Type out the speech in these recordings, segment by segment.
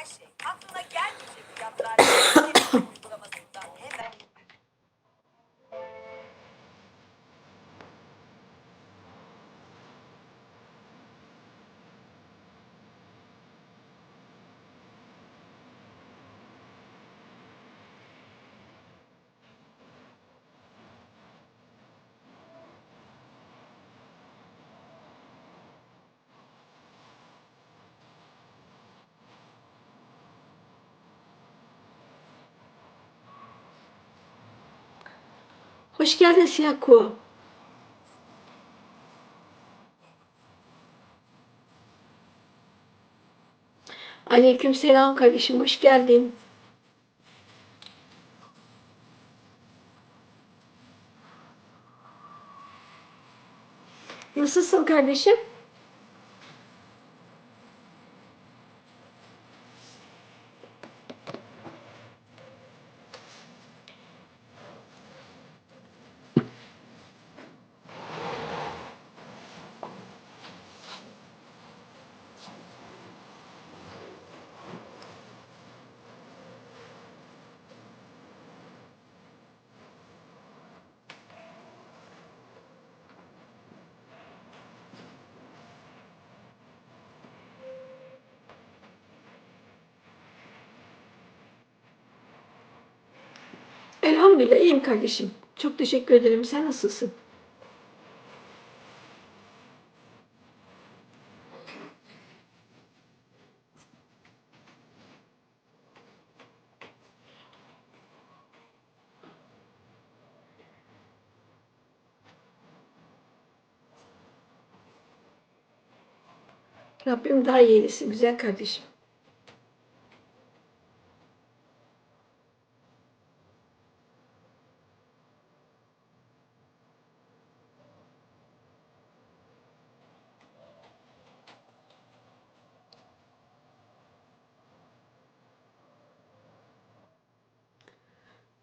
her şey. Aklına gelmeyecek fiyatlar. Uygulamasından hemen Hoş geldin Siyah Kuğu. Aleyküm selam kardeşim, hoş geldin. Nasılsın kardeşim? Elhamdülillah iyiyim kardeşim. Çok teşekkür ederim. Sen nasılsın? Rabbim daha iyi eylesin güzel kardeşim.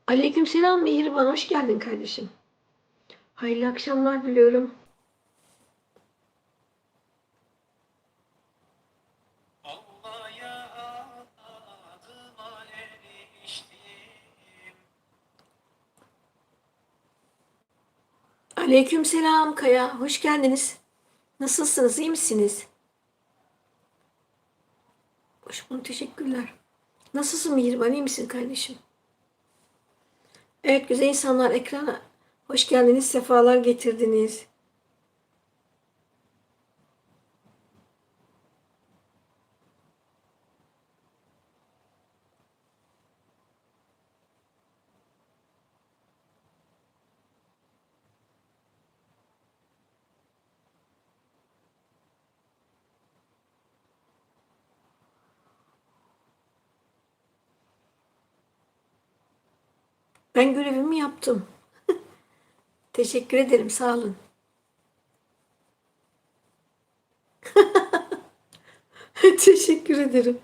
Aleykümselam Mihriban hoş geldin kardeşim. Hayırlı akşamlar diliyorum. Aleykümselam Kaya hoş geldiniz. Nasılsınız iyi misiniz? Hoş bulduk teşekkürler. Nasılsın Mihriban iyi misin kardeşim? Evet güzel insanlar ekrana hoş geldiniz sefalar getirdiniz. Ben görevimi yaptım. Teşekkür ederim, sağ olun. Teşekkür ederim.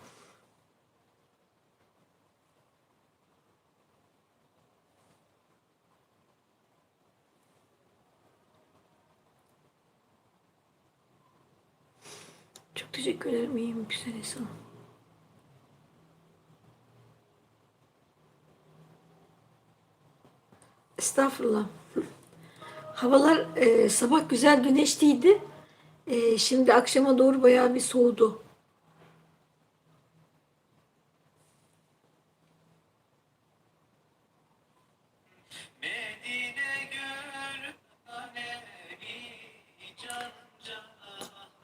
Çok teşekkür ederim. İyiyim, güzel insan. Estağfurullah. Havalar e, sabah güzel güneşliydi. E, şimdi akşama doğru bayağı bir soğudu.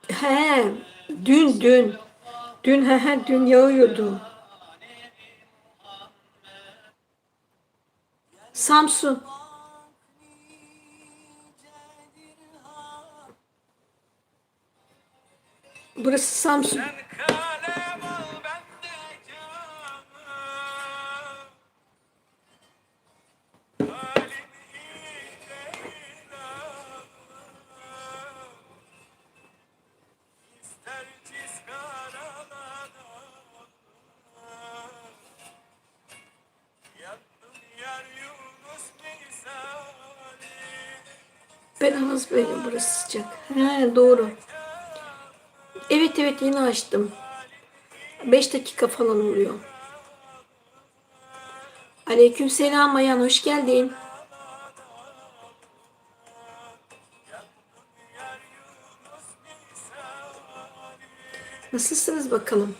He, dün dün. Dün he he dün yağıyordu. Samsun. Burası Samsun. Evet evet yeni açtım. 5 dakika falan oluyor. Aleyküm selam Mayan hoş geldin. Nasılsınız bakalım?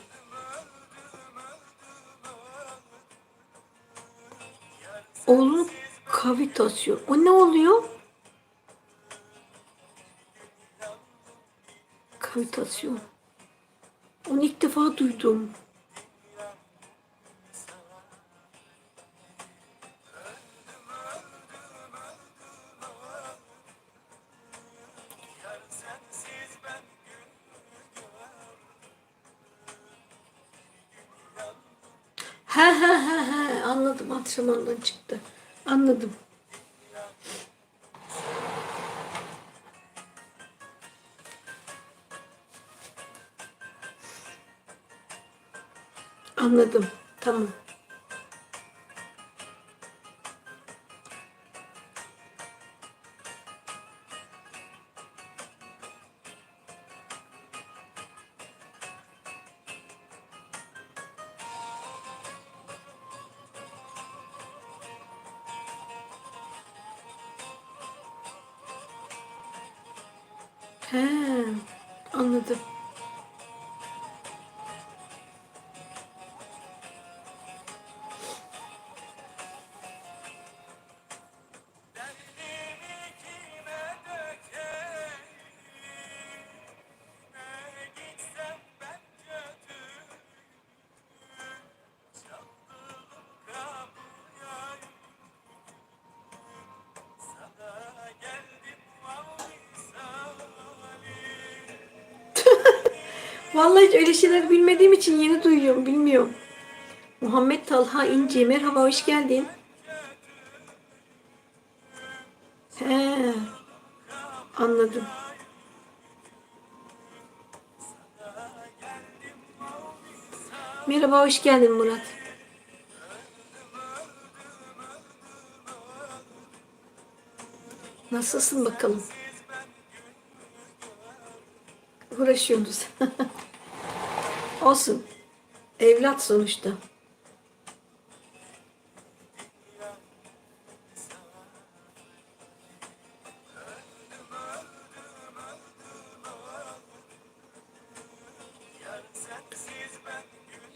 Oğlum kavitasyon. O ne oluyor? Kavitasyon. Onu ilk defa duydum. Ha ha ha ha anladım antrenmandan çıktı. Anladım. Anladım. Tamam. Vallahi hiç öyle şeyler bilmediğim için yeni duyuyorum, bilmiyorum. Muhammed Talha İnci, merhaba, hoş geldin. He, anladım. Merhaba, hoş geldin Murat. Nasılsın bakalım? Uğraşıyorsunuz. Olsun. Evlat sonuçta.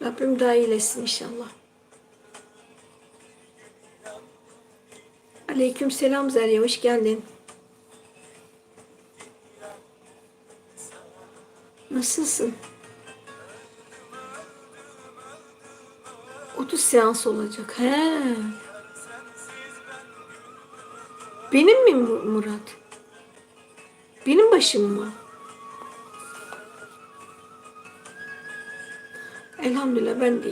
Rabbim daha iyilesin inşallah. Aleyküm selam Zerya, hoş geldin. Nasılsın? 30 seans olacak. He. Benim mi Mu- Murat? Benim başım mı? Elhamdülillah ben de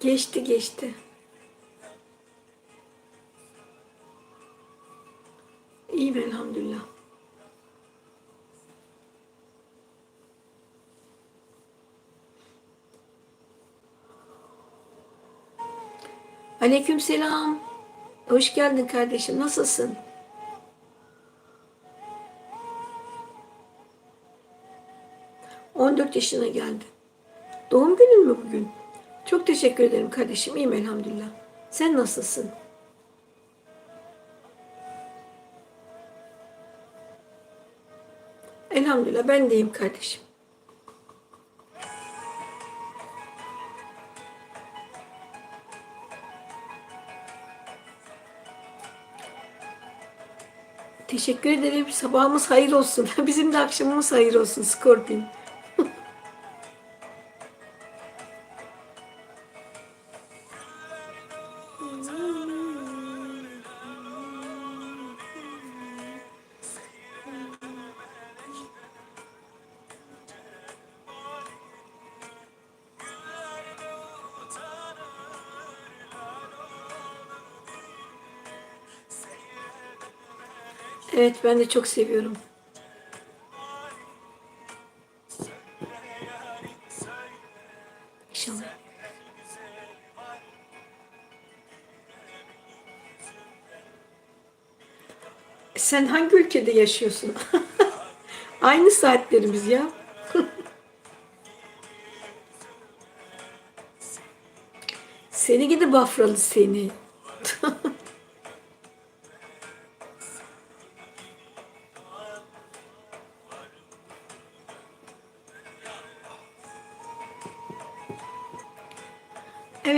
Geçti geçti. İyiyim elhamdülillah. Aleyküm selam. Hoş geldin kardeşim. Nasılsın? On dört yaşına geldi. Doğum günün mü bugün? Çok teşekkür ederim kardeşim. İyiyim elhamdülillah. Sen nasılsın? Elhamdülillah ben de iyiyim kardeşim. Teşekkür ederim. Sabahımız hayır olsun. Bizim de akşamımız hayır olsun Scorpion. Evet ben de çok seviyorum. İnşallah. Sen hangi ülkede yaşıyorsun? Aynı saatlerimiz ya. seni gidi Bafralı seni.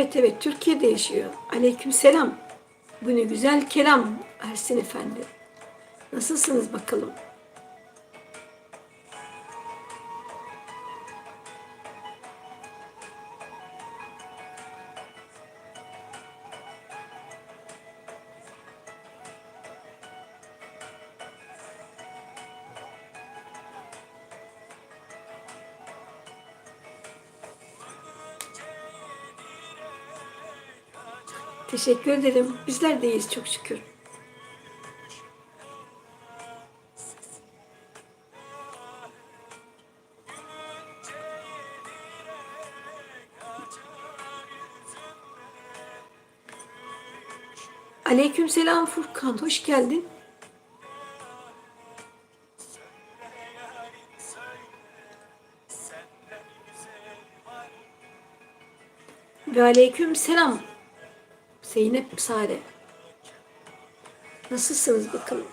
Evet evet Türkiye'de yaşıyor. Aleyküm selam. Bu ne güzel kelam Ersin Efendi. Nasılsınız bakalım? Teşekkür ederim. Bizler de iyiyiz çok şükür. Aleykümselam Furkan, hoş geldin. Ve aleyküm selam Zeynep Sare. Nasılsınız bakalım?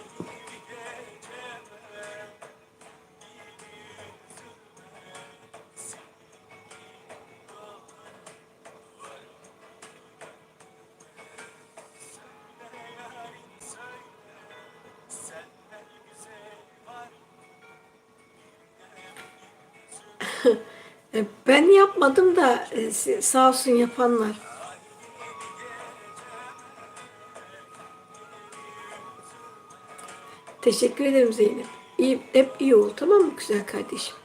E, Ben yapmadım da e, sağ olsun yapanlar. Teşekkür ederim Zeynep. İyi, hep iyi ol tamam mı güzel kardeşim?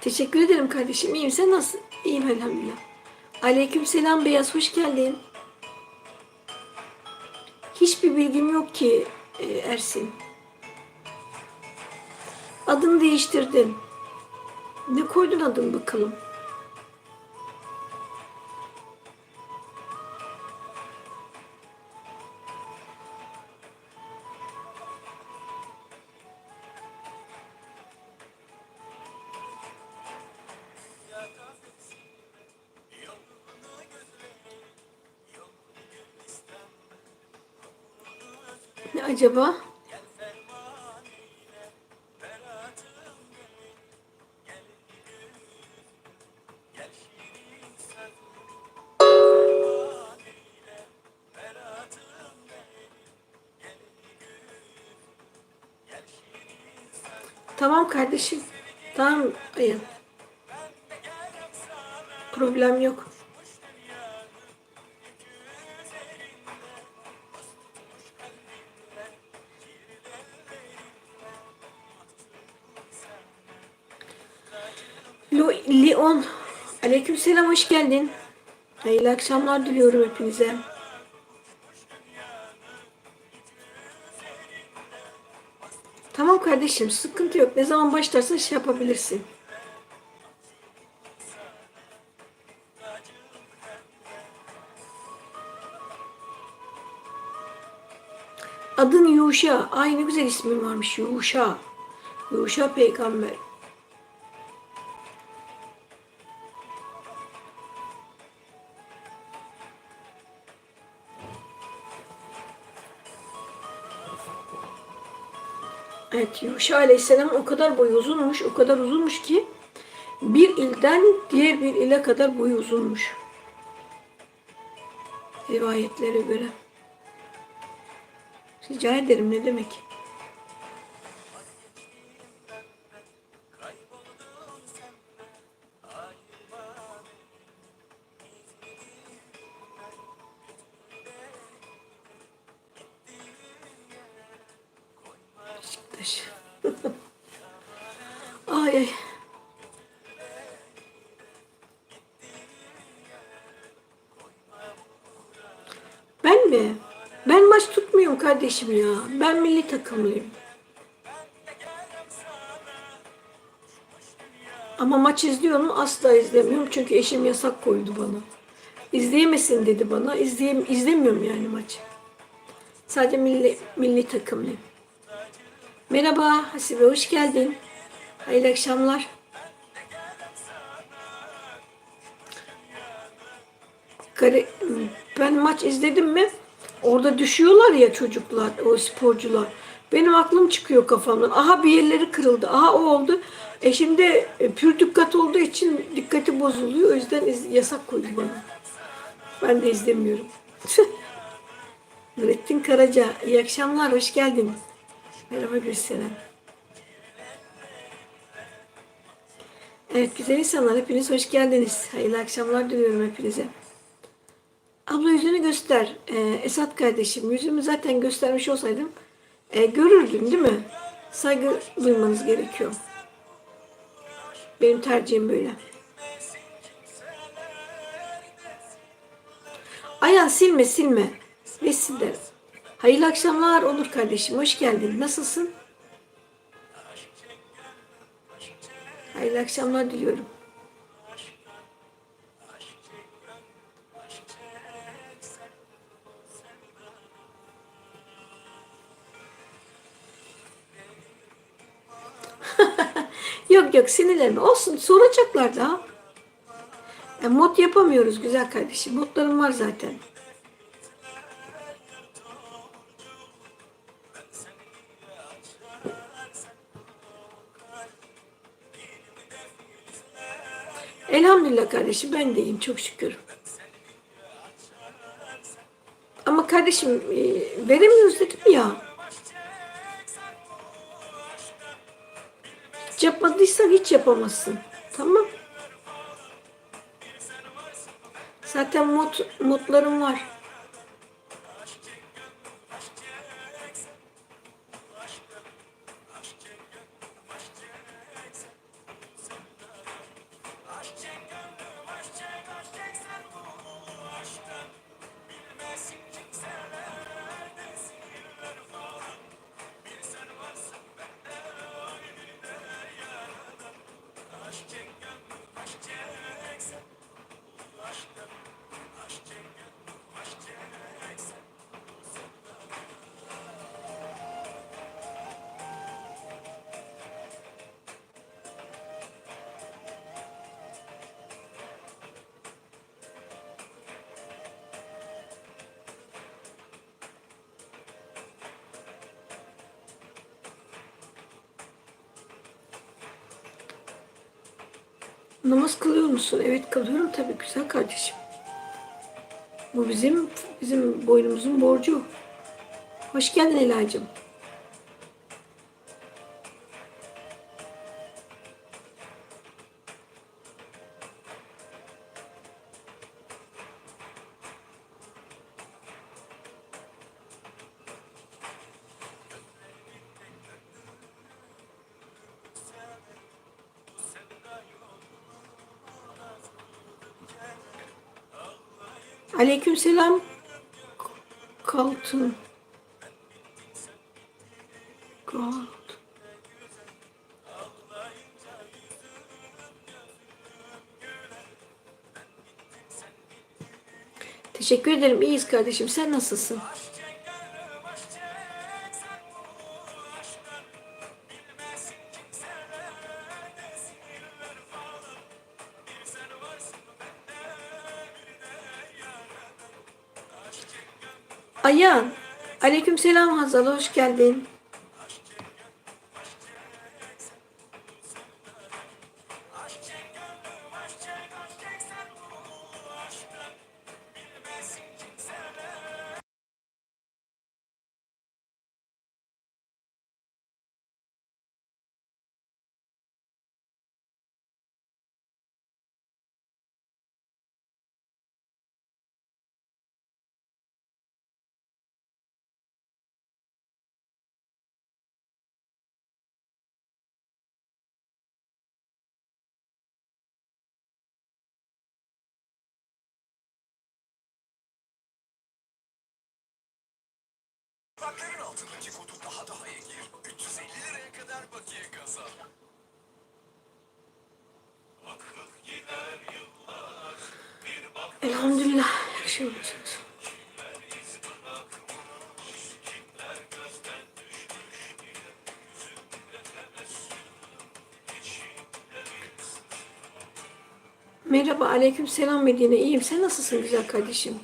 Teşekkür ederim kardeşim. İyiyim. Sen nasıl? İyiyim elhamdülillah. Aleyküm selam Beyaz. Hoş geldin. Hiçbir bilgim yok ki e, Ersin. Adını değiştirdin. Ne koydun adını bakalım? Acaba? Tamam kardeşim. Tamam Ayın. Problem yok. Aleykümselam hoş geldin. Hayırlı akşamlar diliyorum hepinize. Tamam kardeşim sıkıntı yok. Ne zaman başlarsan şey yapabilirsin. Adın Yuşa. Ay ne güzel ismin varmış Yuşa. Yuşa peygamber. Evet Yuşa Aleyhisselam o kadar boyu uzunmuş, o kadar uzunmuş ki bir ilden diğer bir ile kadar boyu uzunmuş. Rivayetlere göre. Rica ederim ne demek. Ay ay. mi? Ben maç tutmuyorum kardeşim ya. Ben milli takımlıyım. Ama maç izliyorum asla izlemiyorum çünkü eşim yasak koydu bana. İzleyemesin dedi bana. İzleyem izlemiyorum yani maçı. Sadece milli, milli takımlıyım. Merhaba Hasibe hoş geldin. Hayırlı akşamlar. Ben maç izledim mi? Orada düşüyorlar ya çocuklar, o sporcular. Benim aklım çıkıyor kafamdan. Aha bir yerleri kırıldı. Aha o oldu. E şimdi e, pür dikkat olduğu için dikkati bozuluyor. O yüzden yasak koydu bana. Ben de izlemiyorum. Nurettin Karaca, iyi akşamlar, hoş geldin. Merhaba Gülseren. Evet güzel insanlar, hepiniz hoş geldiniz. Hayırlı akşamlar diliyorum hepinize. Abla yüzünü göster. Ee, Esat kardeşim, yüzümü zaten göstermiş olsaydım e, görürdün değil mi? Saygı duymanız gerekiyor. Benim tercihim böyle. Ayhan silme silme. Ve sil derim. Hayırlı akşamlar Onur kardeşim. Hoş geldin. Nasılsın? Hayırlı akşamlar diliyorum. yok yok sinirlenme. Olsun soracaklar da. E, mod yapamıyoruz güzel kardeşim. Modlarım var zaten. Elhamdülillah kardeşim ben de iyiyim çok şükür. Ama kardeşim e, veremiyoruz dedim ya. Hiç yapmadıysan hiç yapamazsın. Tamam. Zaten mod, modlarım var. Namaz kılıyor musun? Evet kılıyorum tabii güzel kardeşim. Bu bizim bizim boynumuzun borcu. Hoş geldin Ela'cığım. Aleykümselam. Kaltın. Kalt. Teşekkür ederim. İyiyiz kardeşim. Sen nasılsın? Ayan. Aleykümselam Hazal. Hoş geldin. Bakların altındaki kodu daha daha iyi gir. 350 liraya kadar bakiye kazan. Elhamdülillah. Her şey olacak. Merhaba, aleyküm selam Medine. İyiyim. Sen nasılsın güzel kardeşim?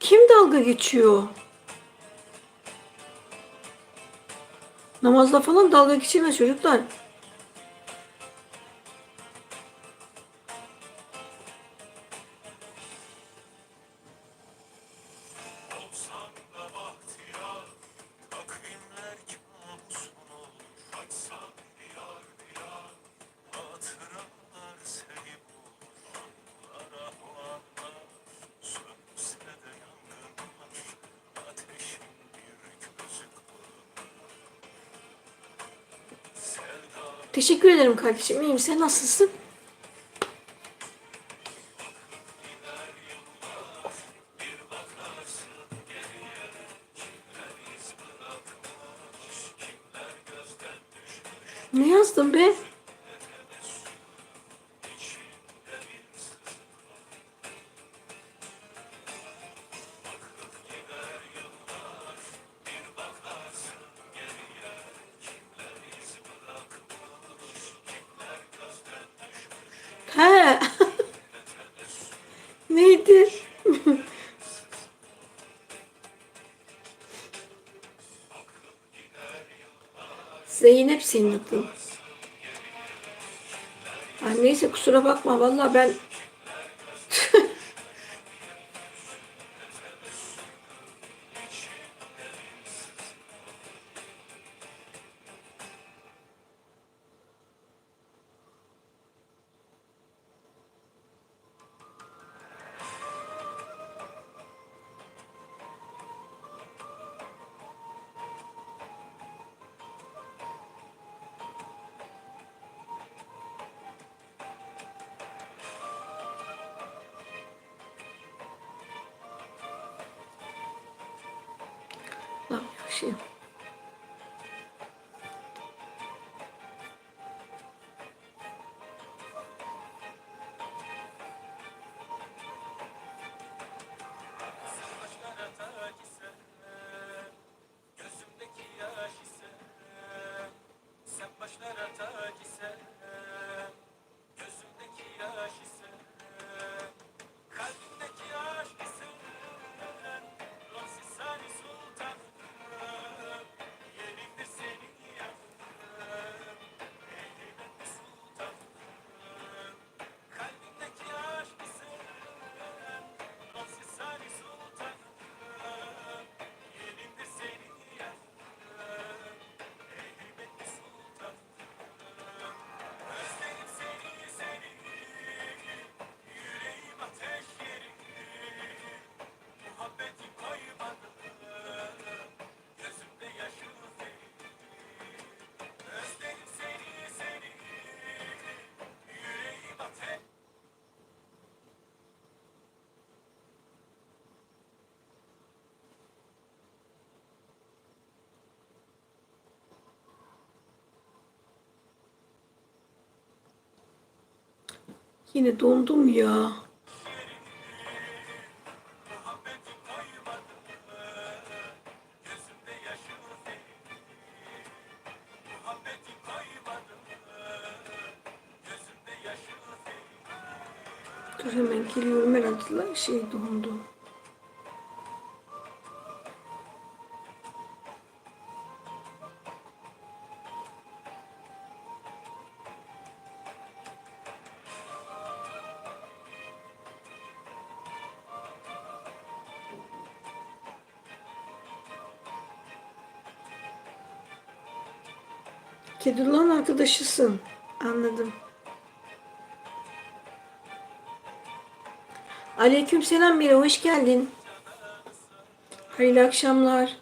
Kim dalga geçiyor? Namazla falan dalga geçilmez çocuklar. Teşekkür ederim kardeşim. İyiyim. Sen nasılsın? Ne yazdın be? şeyin hep senin aklın. Ay neyse kusura bakma valla ben Shit. Yine dondum ya. Dur hemen geliyorum herhalde şey dondu. Kedullah'ın arkadaşısın. Anladım. Aleyküm selam Mira, hoş geldin. Hayırlı akşamlar.